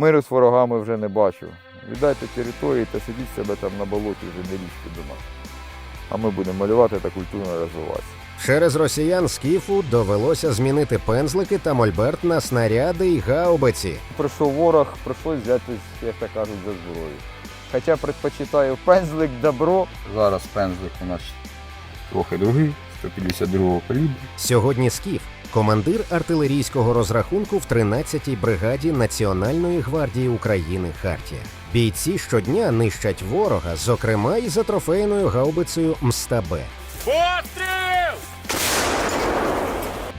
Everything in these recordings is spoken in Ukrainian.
Миру з ворогами вже не бачу. Віддайте території та сидіть себе там на болоті, вже не лізьте до нас. А ми будемо малювати та культурно розвиватися. Через росіян скіфу довелося змінити пензлики та мольберт на снаряди й гаубиці. Прийшов ворог, прийшлось взяти, як то кажуть, за зброю. Хоча предпочитаю пензлик добро. Зараз пензлик у нас трохи другий, 152 калібру. Сьогодні скіф командир артилерійського розрахунку в 13-й бригаді Національної гвардії України Хартія. Бійці щодня нищать ворога, зокрема і за трофейною гаубицею Мстабе. Постріл!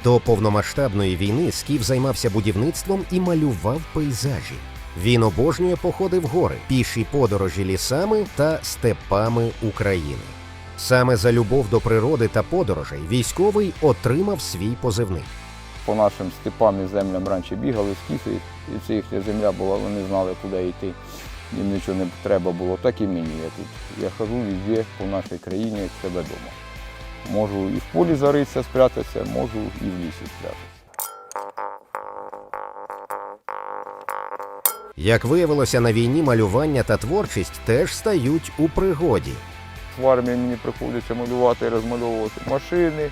До повномасштабної війни Скіф займався будівництвом і малював пейзажі. Він обожнює походи в гори, піші подорожі лісами та степами України. Саме за любов до природи та подорожей військовий отримав свій позивний. По нашим степам і землям раніше бігали скіфи, і це їхня земля була, вони знали, куди йти. Їм нічого не треба було, так і мені. Я тут я хожу везде по нашій країні, як себе вдома. Можу і в полі заритися, спрятатися, можу і в лісі спрятатися. Як виявилося на війні, малювання та творчість теж стають у пригоді. В армії мені приходиться малювати і розмальовувати машини,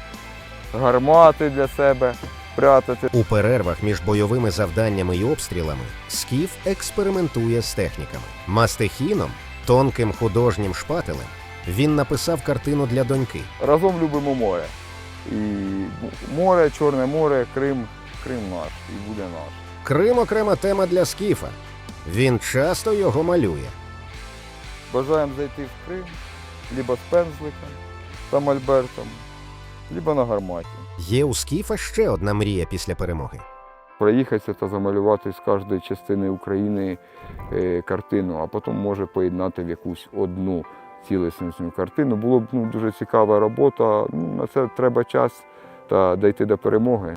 гармати для себе, прятати. У перервах між бойовими завданнями і обстрілами Скіф експериментує з техніками. Мастихіном, тонким художнім шпателем, він написав картину для доньки. Разом любимо море. І море, Чорне море, Крим, Крим наш і буде наш. Крим окрема тема для Скіфа. Він часто його малює. Бажаємо зайти в Крим, либо з пензликом та мольбертом, либо на гарматі. Є у Скіфа ще одна мрія після перемоги. Проїхатися та замалювати з кожної частини України е, картину, а потім може поєднати в якусь одну цілісну картину. Було б ну, дуже цікава робота. Ну, на це треба час та дійти до перемоги.